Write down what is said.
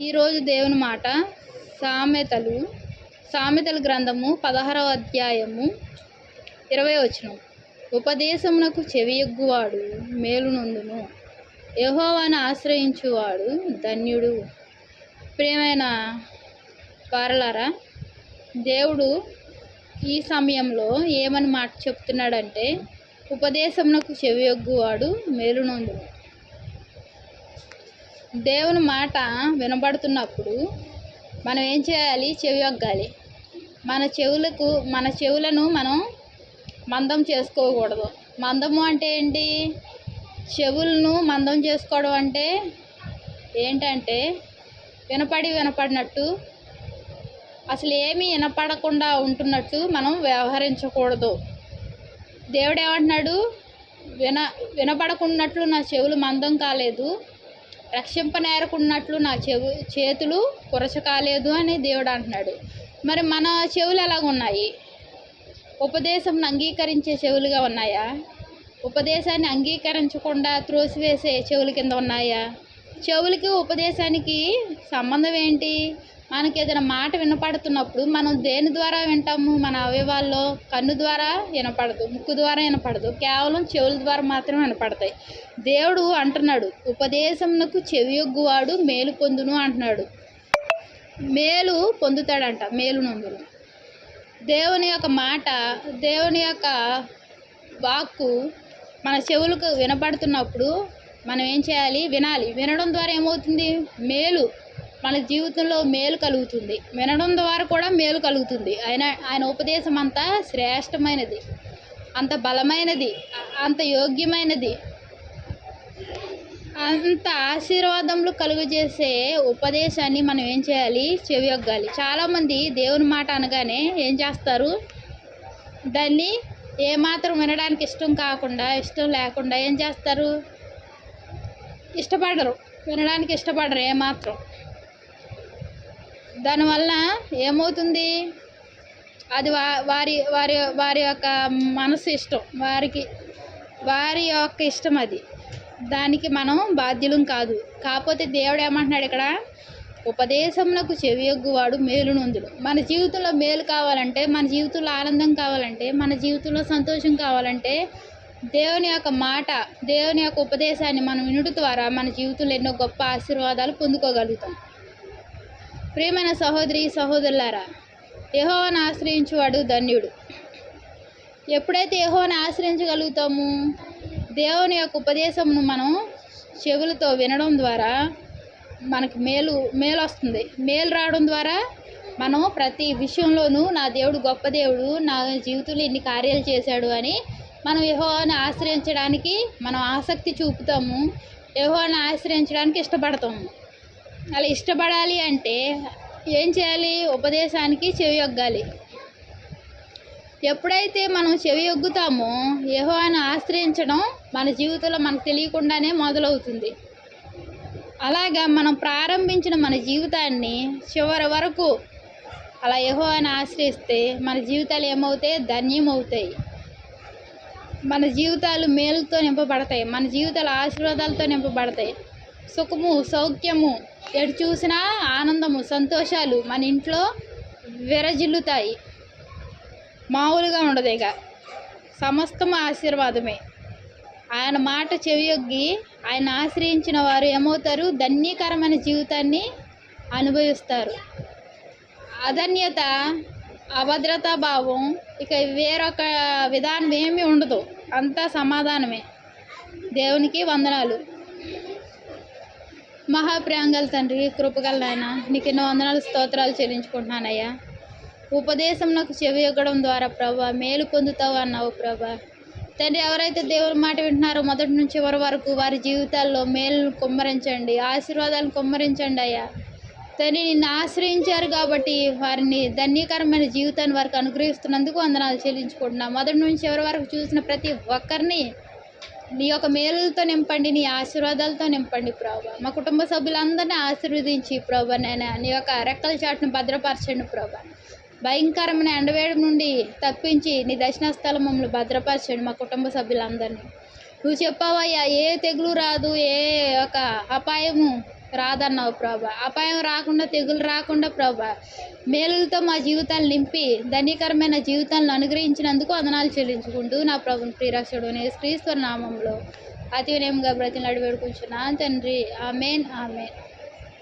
ఈరోజు దేవుని మాట సామెతలు. సామెతల గ్రంథము పదహారవ అధ్యాయము ఇరవై వచనం. ఉపదేశమునకు చెవియొగ్గువాడు మేలునందును యహోవాను ఆశ్రయించువాడు ధన్యుడు. ప్రియమైన వారలారా దేవుడు ఈ సమయంలో ఏమని మాట చెప్తున్నాడంటే ఉపదేశమునకు చెవియొగ్గువాడు మేలునందును దేవుని మాట వినబడుతున్నప్పుడు మనం ఏం చేయాలి? చెవి ఒగ్గాలి మన చెవులకు మన చెవులను మనం మందం చేసుకోకూడదు. మందము అంటే ఏంటి? చెవులను మందం చేసుకోవడం అంటే ఏంటంటే వినపడి వినపడినట్టు అసలు ఏమీ వినపడకుండా ఉంటున్నట్టు మనం వ్యవహరించకూడదు. దేవుడు ఏమంటున్నాడు? విన వినపడకున్నట్లు నా చెవులు మందం కాలేదు. రక్షింపనేరకున్నట్లు నా చెవు చేతులు కురచకాలేదు అని దేవుడు అంటున్నాడు. మరి మన చెవులు ఎలాగున్నాయి? ఉపదేశం అంగీకరించే చెవులుగా ఉన్నాయా? ఉపదేశాన్ని అంగీకరించకుండా త్రోసివేసే చెవుల కింద ఉన్నాయా? చెవులకి ఉపదేశానికి సంబంధం ఏంటి? మనకి ఏదైనా మాట వినపడుతున్నప్పుడు మనం దేని ద్వారా వింటాము? మన అవయవాల్లో కన్ను ద్వారా వినపడదు ముక్కు ద్వారా వినపడదు కేవలం చెవుల ద్వారా మాత్రమే వినపడతాయి. దేవుడు అంటున్నాడు ఉపదేశమునకు చెవియొగ్గువాడు మేలు పొందును అంటున్నాడు. మేలు పొందుతాడంట మేలునందును దేవుని యొక్క మాట దేవుని యొక్క వాక్కు మన చెవులకు వినపడుతున్నప్పుడు మనం ఏం చేయాలి? వినాలి. వినడం ద్వారా ఏమవుతుంది? మేలు మన జీవితంలో మేలు కలుగుతుంది. వినడం ద్వారా కూడా మేలు కలుగుతుంది. ఆయన ఆయన ఉపదేశం అంతా శ్రేష్టమైనది. అంత బలమైనది. అంత యోగ్యమైనది. అంత ఆశీర్వాదములు కలుగజేసే ఉపదేశాన్ని మనం ఏం చేయాలి? చెవియొగ్గాలి చాలామంది దేవుని మాట అనగానే ఏం చేస్తారు? దాన్ని ఏమాత్రం వినడానికి ఇష్టం కాకుండా ఇష్టం లేకుండా ఏం చేస్తారు? ఇష్టపడరు. వినడానికి ఇష్టపడరు ఏమాత్రం. దానివల్ల ఏమవుతుంది? అది వా వారి వారి వారి యొక్క మనసు ఇష్టం. వారికి వారి యొక్క ఇష్టం అది. దానికి మనం బాధ్యులం కాదు. కాకపోతే దేవుడు ఏమంటున్నాడు ఇక్కడ? ఉపదేశములకు చెవియొగ్గువాడు మేలునొందుడు. మన జీవితంలో మేలు కావాలంటే మన జీవితంలో ఆనందం కావాలంటే మన జీవితంలో సంతోషం కావాలంటే దేవుని యొక్క మాట దేవుని యొక్క ఉపదేశాన్ని మనం వినుట ద్వారా మన జీవితంలో ఎన్నో గొప్ప ఆశీర్వాదాలు పొందుకోగలుగుతాం. ప్రియమైన సహోదరి సహోదరులారా యెహోవాను ఆశ్రయించువాడు ధన్యుడు. ఎప్పుడైతే యెహోవాను ఆశ్రయించగలుగుతాము దేవుని యొక్క ఉపదేశమును మనం చెవులతో వినడం ద్వారా మనకు మేలు మేలు వస్తుంది. మేలు రావడం ద్వారా మనం ప్రతి విషయంలోనూ నా దేవుడు గొప్ప దేవుడు నా జీవితంలో ఇన్ని కార్యాలు చేశాడు అని మనం యహోవాను ఆశ్రయించడానికి మనం ఆసక్తి చూపుతాము. యహోవాను ఆశ్రయించడానికి ఇష్టపడతాము. అలా ఇష్టపడాలి అంటే ఏం చేయాలి? ఉపదేశానికి చెవి ఒగ్గాలి. ఎప్పుడైతే మనం చెవి ఒగ్గుతామో యెహోవాను ఆశ్రయించడం మన జీవితంలో మనకు తెలియకుండానే మొదలవుతుంది. అలాగా మనం ప్రారంభించిన మన జీవితాన్ని చివరి వరకు అలా యెహోవాను ఆశ్రయిస్తే మన జీవితాలు ఏమవుతాయి? ధన్యమవుతాయి. మన జీవితాలు మేలుతో నింపబడతాయి. మన జీవితాలు ఆశీర్వాదాలతో నింపబడతాయి. సుఖము సౌఖ్యము ఎటు చూసినా ఆనందము సంతోషాలు మన ఇంట్లో విరజిల్లుతాయి. మామూలుగా ఉండదు ఇక. సమస్తం ఆశీర్వాదమే. ఆయన మాట చెవియొగ్గి ఆయన ఆశ్రయించిన వారు ఏమవుతారు? ధన్యకరమైన జీవితాన్ని అనుభవిస్తారు. అధన్యత అభద్రతా భావం ఇక వేరొక విధానం ఏమీ ఉండదు. అంతా సమాధానమే. దేవునికి వందనాలు. మహాప్రియాంగల తండ్రి కృపగల నాయన నీకు ఎన్నో వందనాలు స్తోత్రాలు చెల్లించుకుంటున్నానయ్యా. ఉపదేశం నాకు చెవి ఇవ్వడం ద్వారా ప్రభా మేలు పొందుతావు అన్నావు ప్రభా. తండ్రి ఎవరైతే దేవుని మాట వింటున్నారో మొదటి నుంచి చివరి వరకు వారి జీవితాల్లో మేలును కుమ్మరించండి ఆశీర్వాదాలను కుమ్మరించండి అయ్యా. తండ్రి నిన్ను ఆశ్రయించారు కాబట్టి వారిని ధన్యకరమైన జీవితాన్ని వారికి అనుగ్రహిస్తున్నందుకు వందనాలు చెల్లించుకుంటున్నాం. మొదటి నుంచి చివరి వరకు చూసిన ప్రతి ఒక్కరిని నీ యొక్క మేలులతో నింపండి నీ ఆశీర్వాదాలతో నింపండి ప్రభా. మా కుటుంబ సభ్యులందరినీ ఆశీర్వదించి ప్రభా నేను నీ యొక్క రెక్కల చాటును భద్రపరచండి ప్రభా. భయంకరమైన ఎండవేడి నుండి తప్పించి నీ దర్శన స్థలం మమ్మల్ని భద్రపరచండి మా కుటుంబ సభ్యులందరినీ. నువ్వు చెప్పావయ్యా ఏ తెగులు రాదు ఏ ఒక అపాయము రాదన్నావు ప్రభా. అపాయం రాకుండా తెగులు రాకుండా ప్రభా. మేలులతో మా జీవితాలు నింపి ధనికరమైన జీవితాలను అనుగ్రహించినందుకు వందనాలు చెల్లించుకుంటూ నా ప్రభుని ప్రియరక్షుడు క్రీస్తు నామంలో అతి వినయంగా బ్రతిలాడి వేడుకుంటున్నాను తండ్రి ఆమెన్ ఆమెన్.